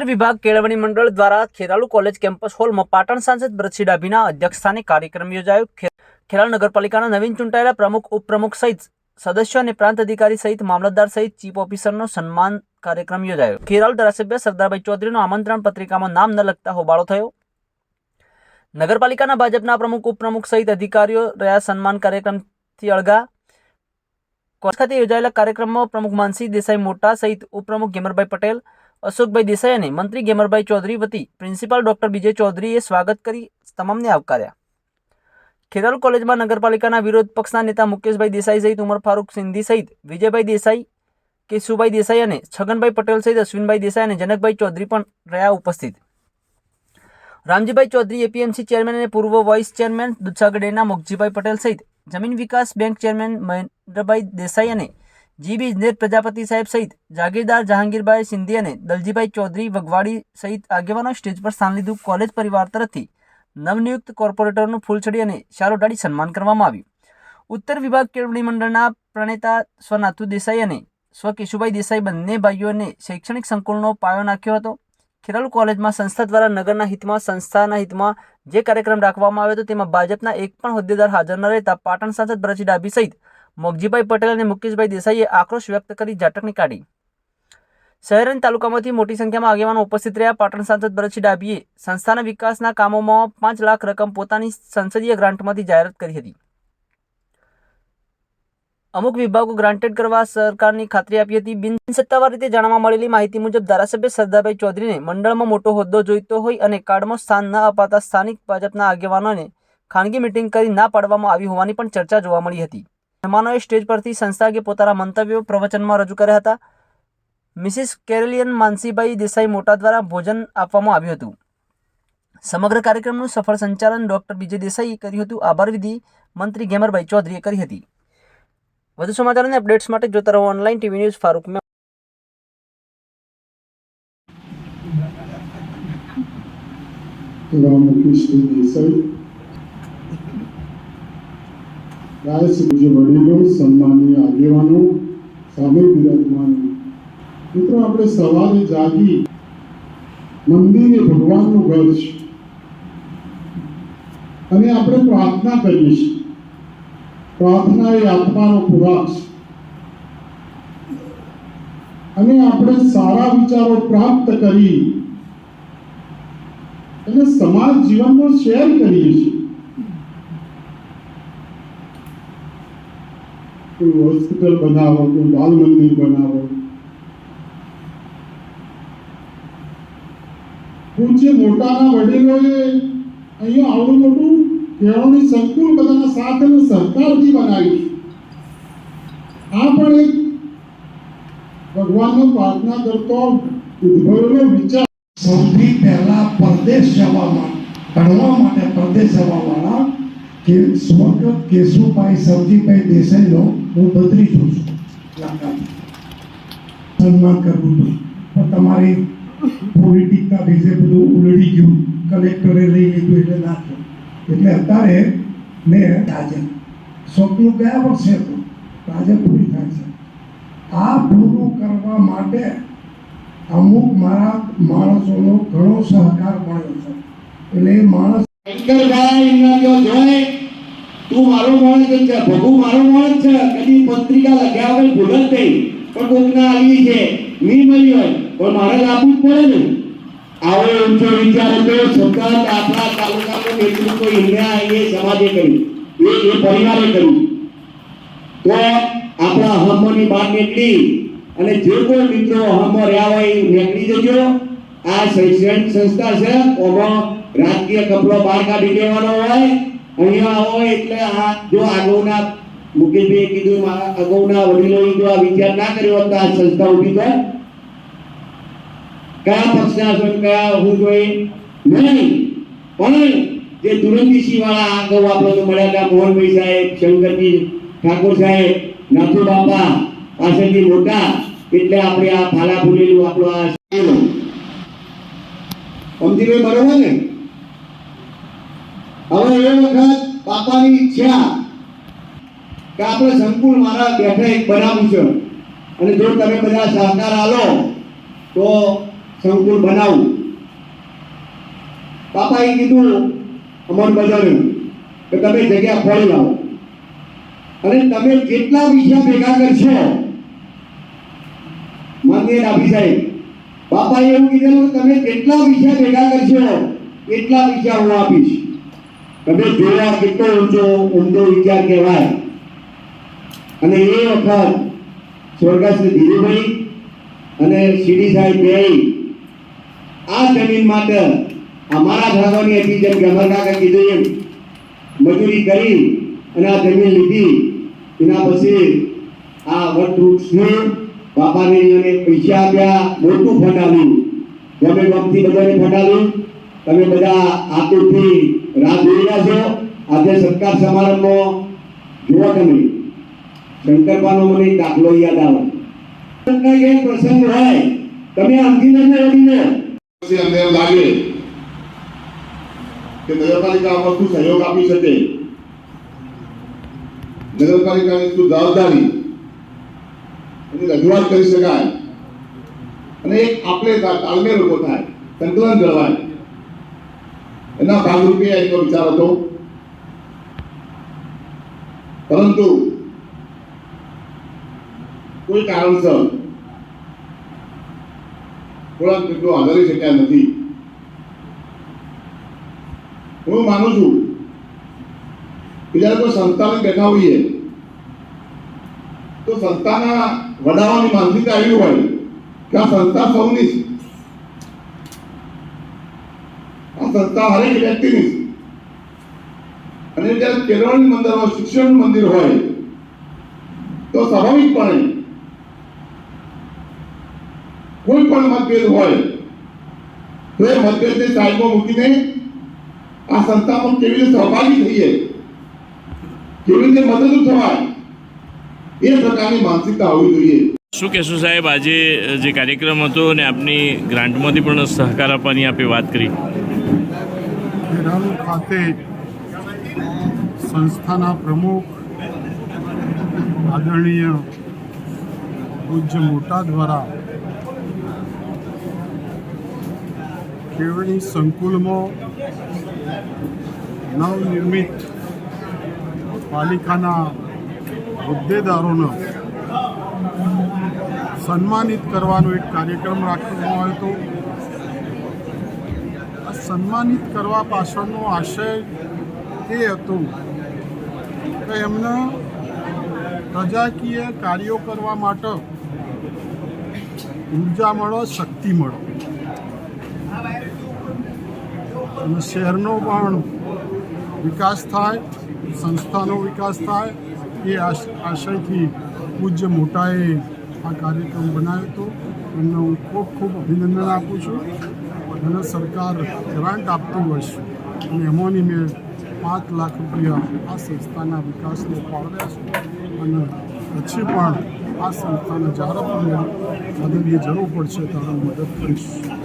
ઉત્તર વિભાગ કેળવણી મંડળ દ્વારા ખેરાલુ કોલેજ કેમ્પસ હોલમાં પાટણ સાંસદ ભરતસિંહ ડાભીના અધ્યક્ષસ્થાને કાર્યક્રમ યોજાયો. ખેરાલુ નગરપાલિકાના નવીન ચૂંટાયેલા પ્રમુખ, ઉપપ્રમુખ સહિત સદસ્યો અને પ્રાંત અધિકારી સહિત મામલતદાર સહિત ચીફ ઓફિસરનો સન્માન કાર્યક્રમ યોજાયો. ખેરાલુ ધારાસભ્ય સરદારભાઈ ચૌધરીનો આમંત્રણ પત્રિકામાં નામ ન લખતા હોબાળો થયો. નગરપાલિકાના ભાજપના પ્રમુખ, ઉપપ્રમુખ સહિત અધિકારીઓ રહ્યા સન્માન કાર્યક્રમથી અળગા. કોચ ખાતે યોજાયેલા કાર્યક્રમમાં પ્રમુખ માનસી દેસાઈ મોટા સહિત ઉપપ્રમુખ ગેમરભાઈ પટેલ અશોકભાઈ દેસાઈ અને મંત્રી ગેમરભાઈ ચૌધરી વતી પ્રિન્સિપાલ ડોક્ટર વિજય ચૌધરીએ સ્વાગત કરી તમામને આવકાર્યા. ખેરાલ કોલેજમાં નગરપાલિકાના વિરોધ પક્ષના નેતા મુકેશભાઈ દેસાઈ સહિત ઉમર ફારૂક સિંધી સહિત વિજયભાઈ દેસાઈ, કેશુભાઈ દેસાઈ અને છગનભાઈ પટેલ સહિત અશ્વિનભાઈ દેસાઈ અને જનકભાઈ ચૌધરી પણ રહ્યા ઉપસ્થિત. રામજીભાઈ ચૌધરી એપીએમસી ચેરમેન અને પૂર્વ વાઇસ ચેરમેન દૂધસાગર મુખજીભાઈ પટેલ સહિત જમીન વિકાસ બેંક ચેરમેન મહેન્દ્રભાઈ દેસાઈ અને જીબી ઇજનેર પ્રજાપતિ સાહેબ સહિત જાગીરદાર જહાંગીરભાઈ સિંધી અને દલજીભાઈ ચૌધરી વગવાડી સહિત આગેવાનો સ્ટેજ પર સ્થાન લીધું કોલેજ પરિવાર તરફથી નવનિયુક્ત કોર્પોરેટરનું ફૂલછડી અને શાલ ઉડાડી સન્માન કરવામાં આવ્યું. ઉત્તર વિભાગ કેળવણી મંડળના પ્રણેતા સ્વનાથુ દેસાઈ અને સ્વ કેશુભાઈ દેસાઈ બંને ભાઈઓને શૈક્ષણિક સંકુલનો પાયો નાખ્યો હતો. ખેરાલુ કોલેજમાં સંસ્થા દ્વારા નગરના હિતમાં, સંસ્થાના હિતમાં જે કાર્યક્રમ રાખવામાં આવ્યો હતો તેમાં ભાજપના એક પણ હોદ્દેદાર હાજર ન રહેતા પાટણ સાંસદ ભરતસિંહ ડાભી સહિત મોગજીભાઈ પટેલ અને મુકેશભાઈ દેસાઈએ આક્રોશ વ્યક્ત કરી ઝાટકણી કાઢી. શહેર અને તાલુકામાંથી મોટી સંખ્યામાં આગેવાનો ઉપસ્થિત રહ્યા. પાટણ સાંસદ ભરતસિંહ ડાભીએ સંસ્થાના વિકાસના કામોમાં પાંચ લાખ રકમ પોતાની સંસદીય ગ્રાન્ટમાંથી જાહેરાત કરી હતી. અમુક વિભાગો ગ્રાન્ટેડ કરવા સરકારની ખાતરી આપી હતી. બિન સત્તાવાર રીતે જાણવા મળેલી માહિતી મુજબ ધારાસભ્ય સરદારભાઈ ચૌધરીને મંડળમાં મોટો હોદ્દો જોઈતો હોય અને કાર્ડમાં સ્થાન ન અપાતા સ્થાનિક ભાજપના આગેવાનોને ખાનગી મિટિંગ કરી ના પાડવામાં આવી હોવાની પણ ચર્ચા જોવા મળી હતી. મહેમાનોએ સ્ટેજ પરથી સંસ્થાકે પોતાના મંતવ્યો પ્રવચનમાં રજૂ કર્યા હતા. મિસિસ કેરેલિયન માનસીભાઈ દેસાઈ મોટા દ્વારા ભોજન આપવામાં આવ્યું હતું. સમગ્ર કાર્યક્રમનું સફળ સંચાલન ડોક્ટર બીજે દેસાઈએ કર્યું હતું. આભાર વિધિ મંત્રી ગેમરભાઈ ચૌધરીએ કરી હતી. વધુ સમાચાર અને અપડેટ્સ માટે જોતા રહો online TV news Farooq Ramkrishna Desai. રાયસભ્ય વડીલો, સન્માનીય આગેવાનો, સામે બિરાજમાન. મિત્રો, આપણે સવારે જાગી. મંદિર એ ભગવાનનું ઘર અને આપણે પ્રાર્થના કરીએ છીએ. પ્રાર્થના એ આત્માનો ખોરાક છે. અને આપણે સારા વિચારો પ્રાપ્ત કરી. એટલે સમાજ જીવનમાં શેર કરીએ છીએ. કોઈ હોસ્પિટલ બનાવો, કોઈ બાલ મંદિર બનાવો. પૂજ્ય મોટાના વડીલોએ અહીંયા આવડું મોટું કેળવણી સંકુલ બધાના સાથ અને બનાવ્યું આ પણ એક ભગવાનનો પ્રાર્થના કરતો ઉદ્ભવેલો વિચાર. સૌથી પહેલા પરદેશ જવામાં ભણવા માટે પરદેશ જવાવાળા કે સ્વર્ગ કેશુભાઈ સવજીભાઈ દેસાઈનો હું બદલી છું. સન્માન કરવું હતું પણ તમારી પોલિટિકના વિશે બધું ઉલડી ગયું. કલેક્ટરે લઈ લીધું એટલે ના થયું. એટલે અત્યારે મેં આજે સ્વપ્ન ગયા વર્ષે હતું આજે પૂરી થાય છે. આ પૂરું કરવા માટે અમુક મારા માણસોનો ઘણો સહકાર મળ્યો છે. એટલે એ માણસ તું મારો માણસ જ છે ભગુ મારો માણસ છે, કદી પત્રિકા લખ્યા વગર ભૂલત નહીં. પણ કોકના આવી છે નહીં મળી હોય, પણ મારે લાગવું જ પડે ને. આવો ઊંચો વિચાર હતો, સતત આપણા તાલુકાનું નેતૃત્વ ઇન્ડિયા એ સમાજે કર્યું, એ એ પરિવારે કર્યું. તો આપણા અહમની બહાર નીકળી, અને જે કોઈ મિત્રો અહમ રહ્યા હોય એ નીકળી જજો. આ શૈક્ષણિક સંસ્થા છે, ઓમાં રાજકીય કપડો બહાર કાઢી દેવાનો હોય, અહીંયા હોય એટલે આ જો આગળના મુકેશભાઈ કીધું મારા અગાઉના વડીલોએ જો આ વિચાર ના કર્યો હોત આ સંસ્થા ઊભી થાય. કયા પક્ષના છો કયા હું જોઈએ નહીં. પણ જે દુરંદીસી વાળા આગળ આપણે તો મળ્યા હતા મોહનભાઈ સાહેબ, શંકરજી ઠાકોર સાહેબ, નાથુ બાપા, પાસેથી મોટા, એટલે આપણે આ ફાલા ફૂલેલું આપણું આ. સમજી ગઈ બરોબર ને? હવે એ વખત બાપાની ઈચ્છા કે આપણે સંકુલ મારા બેઠા એક બનાવવું છે. અને જો તમે બધા સહકાર આલો તો સંકુલ બનાવું. બાપાએ કીધું, અમર બજારે, કે તમે જગ્યા ફળી લાવો. અને તમે કેટલા વિષય ભેગા કરશો? માનનીય ડાભી સાહેબ બાપાએ એવું કીધેલું તમે કેટલા વિષય ભેગા કરશો? એટલા વિષય હું આપીશ. તમે જોયા કેટલો ઊંચો ઊંડો વિચાર કહેવાય. અને એ વખત સ્વર્ગસ્થ ધીરુભાઈ અને શિડી સાહેબ બે આ જમીન માટે અમારા ભાગોની હતી જેમ ગમર કાકા કીધું એમ, મજૂરી કરી અને આ જમીન લીધી. એના પછી આ વટવૃક્ષને બાપાને પૈસા આપ્યા, મોટું ફંડ આવ્યું. ગમે બધાને ફંડ તમે બધા આતુરથી રાહ જોઈ રહ્યા છો. આજે સત્કાર સમારંભમાં જુઓ તમે શંકરપાનો મને દાખલો યાદ આવે. એક પ્રસંગ હોય, તમે અંતિમને નથી અમને એમ લાગે કે નગરપાલિકા આ વસ્તુ સહયોગ આપી શકે. નગરપાલિકાની શું જવાબદારી? એની રજૂઆત કરી શકાય. અને એક આપણે તાલમેલ ઊભો થાય, સંકલન જળવાય. એના ભાગરૂપે એનો વિચાર હતો. પરંતુ કોઈ કારણસર થોડાક મિત્રો આદરી શક્યા નથી. હું માનું છું કે જ્યારે કોઈ સંસ્થાને બેઠા હોઈએ, તો સંસ્થાના વડાઓની માનસિકતા એવી હોય કે આ સંસ્થા સૌની છે આ સંસ્થા હરેક વ્યક્તિની. અને જ્યારે કેળવણી મંદિર હોય શિક્ષણ મંદિર હોય, તો સ્વાભાવિકપણે કોઈ પણ મતભેદ હોય, તો એ મતભેદને સાઈડમાં મૂકીને આ સંસ્થામાં કેવી રીતે સહભાગી થઈએ, કેવી રીતે મદદરૂપ થવાય, એ પ્રકારની માનસિકતા હોવી જોઈએ. શું કહેશો સાહેબ, આજે જે કાર્યક્રમ હતો અને આપની ગ્રાન્ટમાંથી પણ સહકાર આપવાની આપે વાત કરી. ખેરાલુ ખાતે સંસ્થાના પ્રમુખ આદરણીય પૂજ્ય મોટા દ્વારા કેળવણી સંકુલમાં નવનિર્મિત પાલિકાના હોદ્દેદારોનો સન્માનિત કરવાનો એક કાર્યક્રમ રાખવામાં આવ્યો હતો. સન્માનિત કરવા પાછળનો આશય એ હતો કે એમને પ્રજાકીય કાર્યો કરવા માટે ઊર્જા મળો, શક્તિ મળો. અને શહેરનો પણ વિકાસ થાય, સંસ્થાનો વિકાસ થાય, એ આશયથી પૂજ્ય મોટાએ આ કાર્યક્રમ બનાવ્યો હતો. એમને હું ખૂબ ખૂબ અભિનંદન આપું છું. અને સરકાર ગ્રાન્ટ આપતું હોય છે. અને એમાંની મેં પાંચ લાખ રૂપિયા આ સંસ્થાના વિકાસને ફાળવ્યા છે. અને પછી પણ આ સંસ્થાને જ્યારે પણ મદદની જરૂર પડશે ત્યારે મદદ કરીશ.